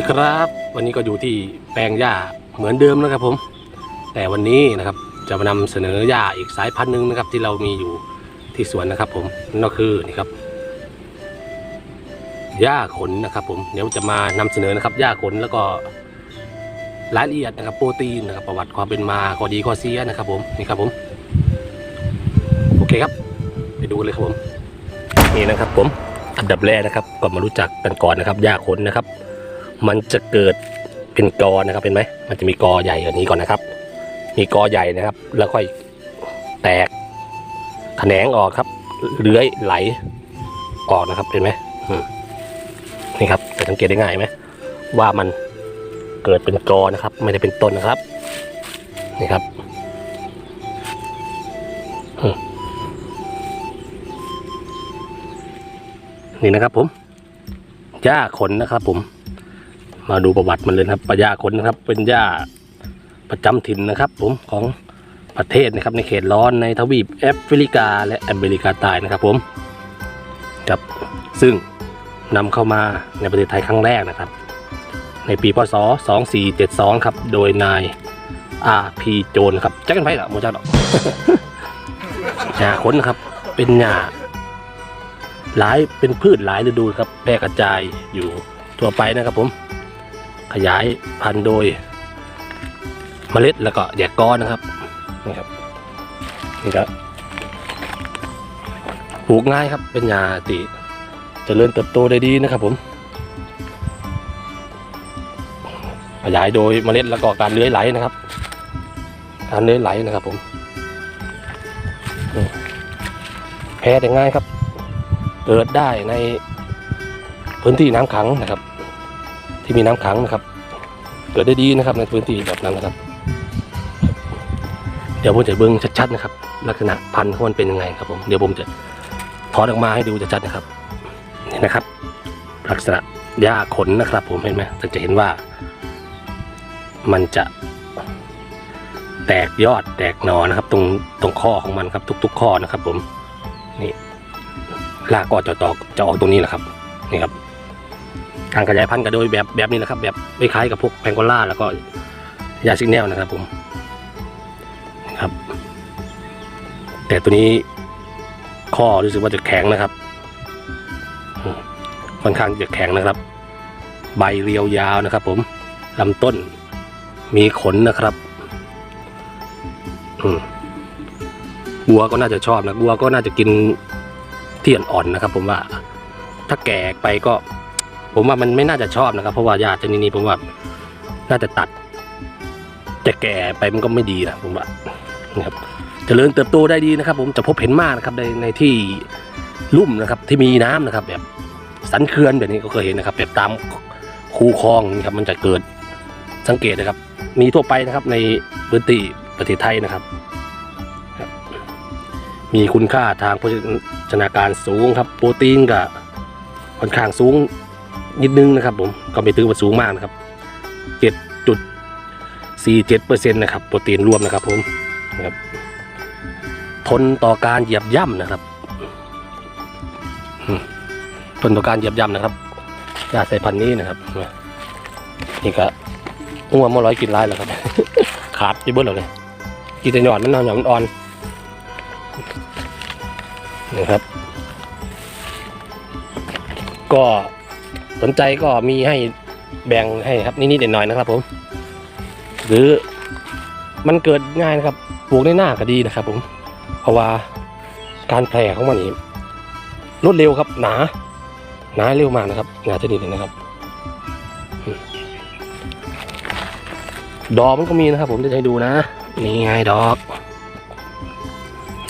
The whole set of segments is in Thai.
ดีครับ วันนี้ก็อยู่ที่แปลงหญ้าเหมือนเดิมนะครับผม แต่วันนี้นะครับจะมานำเสนอหญ้าอีกสายพันธุ์หนึ่งนะครับ ที่เรามีอยู่ที่สวนนะครับผมนั่นก็คือนี่ครับหญ้าขนนะครับ ผมเดี๋ยวจะมานำเสนอนะครับหญ้าขนแล้วก็รายละเอียดนะครับ โปรตีนนะครับ ประวัติความเป็นมาข้อดีข้อเสียนะครับ ผมนี่ครับผมโอเคครับ ไปดูกันเลยครับผม นี่นะครับ ผมอันดับแรกนะครับ ก็มารู้จักกันก่อนนะครับหญ้าขนนะครับ มันจะเกิดเป็นกอนะครับเห็นไหมมันจะมีกอใหญ่กว่านี้ก่อนนะครับ มีกอใหญ่นะครับ แล้วค่อยแตกแขนงออกครับเลื้อยไหลออกนะครับเห็นไหมนี่ครับจะสังเกตได้ง่ายไหมว่ามันเกิดเป็นกอนะครับ ไม่ได้เป็นต้นนะครับนี่ครับนี่นะครับผมหญ้าขนนะครับผม มาดูประวัติมันเลยนะครับปะยาขนนะครับ เป็นหญ้าประจำถิ่นนะครับ ผมของประเทศนะครับในเขตร้อนในทวีปแอฟริกา และอเมริกาใต้นะครับ ผมครับซึ่งนำเข้ามาในประเทศไทยครั้งแรกนะครับ ในปีพศ 2472 ครับ โดยนายอาพีโจนครับแจ็คกันไปเหรอโมจ้าดอกหญ้าขนนะครับ เป็นหญ้าหลายเป็นพืชหลายฤดูครับแพร่กระจายอยู่ทั่วไปนะครับผม ขยายพันธุ์โดยเมล็ดแล้วก็แยกก้อนนะครับนี่ครับนี่ครับปลูกง่ายครับเป็นยาติเจริญเติบโตได้ดีนะครับผมขยายโดยเมล็ดแล้วก็การเลื้อยไหลนะครับ การเลื้อยไหลนะครับผมแพ้ได้ง่ายครับ เกิดได้ในพื้นที่น้ำขังนะครับ ที่มีน้ำขังนะครับ เกิดได้ดีนะครับในพื้นที่แบบนั้นนะครับ เดี๋ยวผมจะเบิ้งชัดๆนะครับ ลักษณะพันธุ์ของมันเป็นยังไงครับผมเดี๋ยวผมจะถอดออกมาให้ดูชัดๆนะครับนี่นะครับ ลักษณะหญ้าขนนะครับ ผมเห็นไหมจะเห็นว่า มันจะแตกยอดแตกหนอนะครับ ตรงตรงข้อของมันครับ ทุก ๆ ข้อนะครับ ผมนี่รากก็จะตอกจะออกตรงนี้แหละครับนี่ครับ การขยายพันธุ์ก็โดยแบบแบบนี้นะครับแบบคล้ายกับพวกแพงโกล่าแล้วก็ยาซิกแนลนะครับผมครับ แต่ตัวนี้ข้อรู้สึกว่าจะแข็งนะครับค่อนข้างจะแข็งนะครับ ใบเรียวยาวนะครับ ผมลำต้นมีขนนะครับอืมวัวก็น่าจะชอบนะวัวก็น่าจะกินที่อ่อนๆนะครับ ผมว่า ถ้าแก่ไปก็ ผมว่ามันไม่น่าจะชอบนะครับ เพราะว่าหญ้าชนิดนี้ผมว่าน่าจะตัด จะแก่ไปมันก็ไม่ดีนะผมว่านะครับจเจริญเติบโตได้ดีนะครับ ผมจะพบเห็นมากนะครับในในที่ลุ่มนะครับ ที่มีน้ำนะครับ แบบสันเขื่อนแบบนี้ก็เคยเห็นนะครับ แบบตามคูคลองนี่ครับ มันจะเกิดสังเกตนะครับ มีทั่วไปนะครับ ในพื้นที่ประเทศไทยนะครับ มีคุณค่าทางโภชนาการสูงครับ โปรตีนก็ค่อนข้างสูง นิดนึงนะครับ ผมก็ไม่ถือว่าสูงมากนะครับเจ็ดจุดสี่เจ็ดเปอร์เซ็นต์นะครับโปรตีนรวมนะครับ ผมนะครับทนต่อการเหยียบย่ำนะครับทนต่อการเหยียบย่ำนะครับยาใส่พันนี้นะครับนี่ก็อ้วนมาร้อยกินไรแล้วครับ ขาดที่เบิ้ลเลยกินแต่หยอดมันนอนหยอดมันอ่อนนะครับ ก็ สนใจก็มีให้แบ่งให้ครับนิดๆหน่อยๆนะครับ ผม หรือมันเกิดง่ายนะครับปลูกในหน้าก็ดีนะครับ ผม เพราะว่าการแผ่ของมันนี่รวดเร็วครับ หนา หนาเร็วมากนะครับหนาชนิดหนึงนะครับ ดอกมันก็มีนะครับ ผมจะให้ดูนะนี่ไงดอก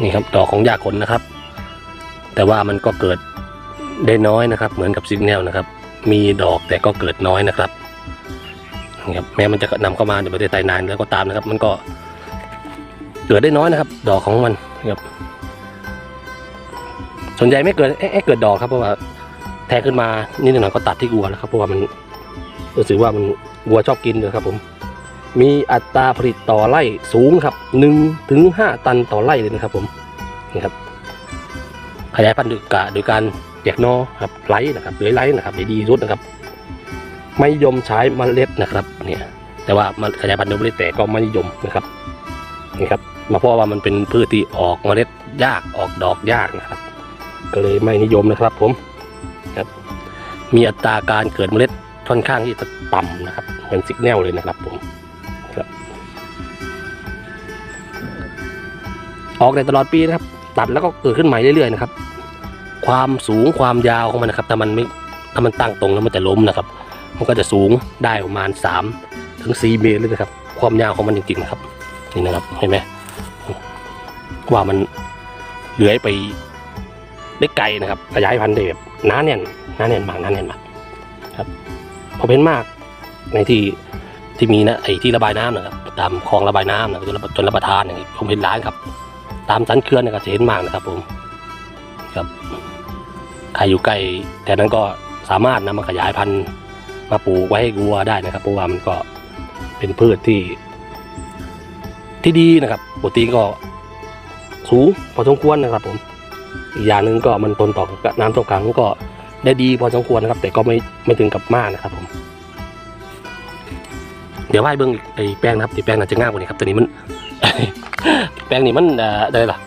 นี่ครับ ดอกของยาขนนะครับ แต่ว่ามันก็เกิดได้น้อยนะครับ เหมือนกับซิกแนลนะครับ มีดอกแต่ก็เกิดน้อยนะครับนะครับแม้มันจะนำเข้ามาในประเทศไทยนานแล้วก็ตามนะครับ มันก็เกิดได้น้อยนะครับ ดอกของมันนะครับส่วนใหญ่ไม่เกิดเอ๊ะเกิดดอกครับเพราะว่าแทงขึ้นมานิดหน่อยก็ตัดที่วัวแล้วครับเพราะว่ามันรู้สึกว่ามันวัวชอบกินนะครับ ผม มีอัตราผลิตต่อไร่สูงครับหนึ่งถึงห้าตันต่อไร่เลยนะครับ ผมนี่ครับขยายพันธุ์โดยกะโดยการ ยกนอครับไลท์นะครับหรือไลท์นะครับด้ดีสุดนะครับ ไม่ยมใช้เมล็ดนะครับ เนี่ย แต่ว่ามันขยายพันธุ์โดยเมล็ดแต่ก็ไม่นิยมนะครับนี่ครับ มาเพราะว่ามันเป็นพืชที่ออกเมล็ดยากออกดอกยากนะครับ ก็เลยไม่นิยมนะครับ ผมครับ มีอัตราการเกิดเมล็ดค่อนข้างที่จะต่ำนะครับเป็นสิกแนลเลยนะครับ ผมครับออกในตลอดปีนะครับ ตัดแล้วก็เกิดขึ้นใหม่เรื่อยๆนะครับ ความสูงความยาวของมันนะครับ ถ้ามันไม่ถ้ามันตั้งตรงแล้วมันจะล้มนะครับ มันก็จะสูงได้ประมาณ3ถึง4เมตรเลยนะครับ ความยาวของมันจริงๆนะครับนี่นะครับเห็นไหมว่ามันเลื้อยไปได้ไกลนะครับขยายพันธุ์ได้แบบน้าแน่นน้าแน่นมากน้าแน่นมากครับผมเห็นมากในที่ที่มีนะไอ้ที่ระบายน้ำนะครับตามคลองระบายน้ำนะครับจนระจนระบายทานอย่างนี้ผมเห็นร้านครับ ตามสันเขื่อนนะครับจะเห็นมากนะครับผมครับ ใครอยู่ใกล้แถวนั้นก็สามารถนำมาขยายพันธุ์มาปลูกไว้ให้วัวได้นะครับ เพราะว่ามันก็เป็นพืชที่ที่ดีนะครับโปรตีนก็สูงพอสมควรนะครับผมอีกอย่างหนึ่งก็มันทนต่อกับน้ำท่วมขังก็ได้ดีพอสมควรนะครับ แต่ก็ไม่ไม่ถึงกับมากนะครับผม เดี๋ยวให้เบิ้งไอ้แป้งนะครับที่แป้งน่าจะง่ายกว่านี้ครับตัวนี้มัน แป้งนี่มันเอ่อได้ล่ะ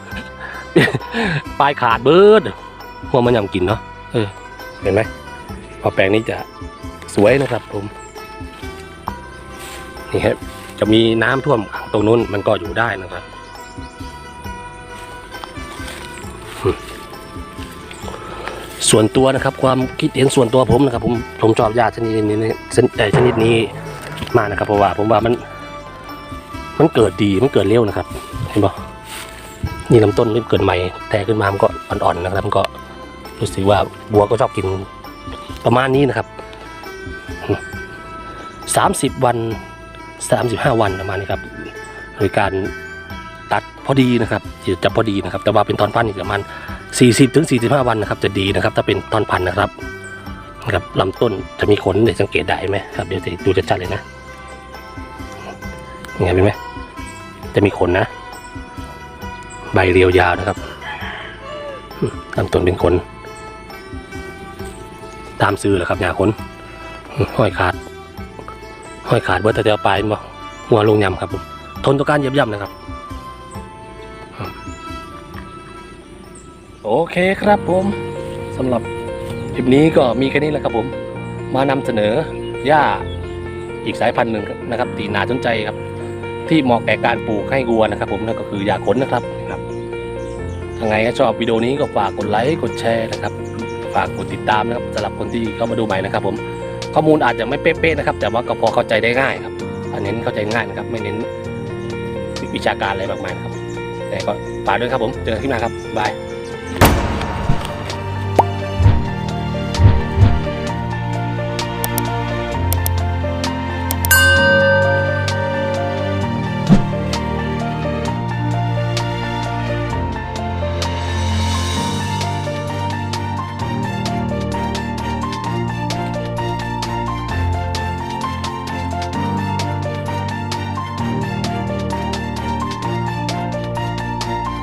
ปลายขาดเบิด หัวมันยำกินเนาะเออเห็นไหมพอแปลงนี้จะสวยนะครับผมนี่ครับจะมีน้ำท่วมขังตรงนู้นมันก็อยู่ได้นะครับส่วนตัวนะครับ ความคิดเห็นส่วนตัวผมนะครับ ผมผมชอบยาชนิดนี้ชนิดเอ่อชนิดนี้มากนะครับเพราะว่า ผมว่ามัน มันเกิดดีมันเกิดเร็วนะครับ เห็นปะนี่ลำต้นไม่เกิดใหม่ แต่ขึ้นมามันก็อ่อนๆนะครับ มันก็ รู้สึกว่าบัวก็ชอบกินประมาณนี้นะครับสามสิบวันสามสิบห้าวันประมาณนี้ครับโดยการตัดพอดีนะครับจะพอดีนะครับ แต่ว่าเป็นตอนพันธุ์อีกประมาณสี่สิบถึงสี่สิบห้าวันนะครับ จะดีนะครับ ถ้าเป็นตอนพันธุ์นะครับนะครับลำต้นจะมีขนเดี๋ยวสังเกตได้ไหมครับเดี๋ยวจะดูชัดๆเลยนะยังไงเป็นไหมจะมีขนนะ ใบเรียวยาวนะครับลำต้นเป็นขน ตามซื้อแหละครับหยาขนห้อยขาดห้อยขาดเบิร์ตะเดียวปลายบ่หัวลงยำครับผมทนต่อการเหยียบย่ำนะครับโอเคครับผมสำหรับคลิปนี้ก็มีแค่นี้แหละครับผม มานำเสนอหญ้าอีกสายพันธุ์หนึ่งนะครับตีนาสนใจครับ ที่เหมาะแก่การปลูกให้วัวนะครับ ผมนั่นก็คือยาขนนะครับครับยังไงก็ชอบวิดีโอนี้ก็ฝากกดไลค์กดแชร์นะครับ ฝากกดติดตามนะครับสำหรับคนที่เข้ามาดูใหม่นะครับผมข้อมูลอาจจะไม่เป๊ะๆนะครับ แต่ว่าก็พอเข้าใจได้ง่ายครับอันเน้นเข้าใจง่ายนะครับ ไม่เน้นวิชาการอะไรมากมายนะครับ แต่ก็ฝากด้วยครับผมเจอกันคลิปหน้าครับบาย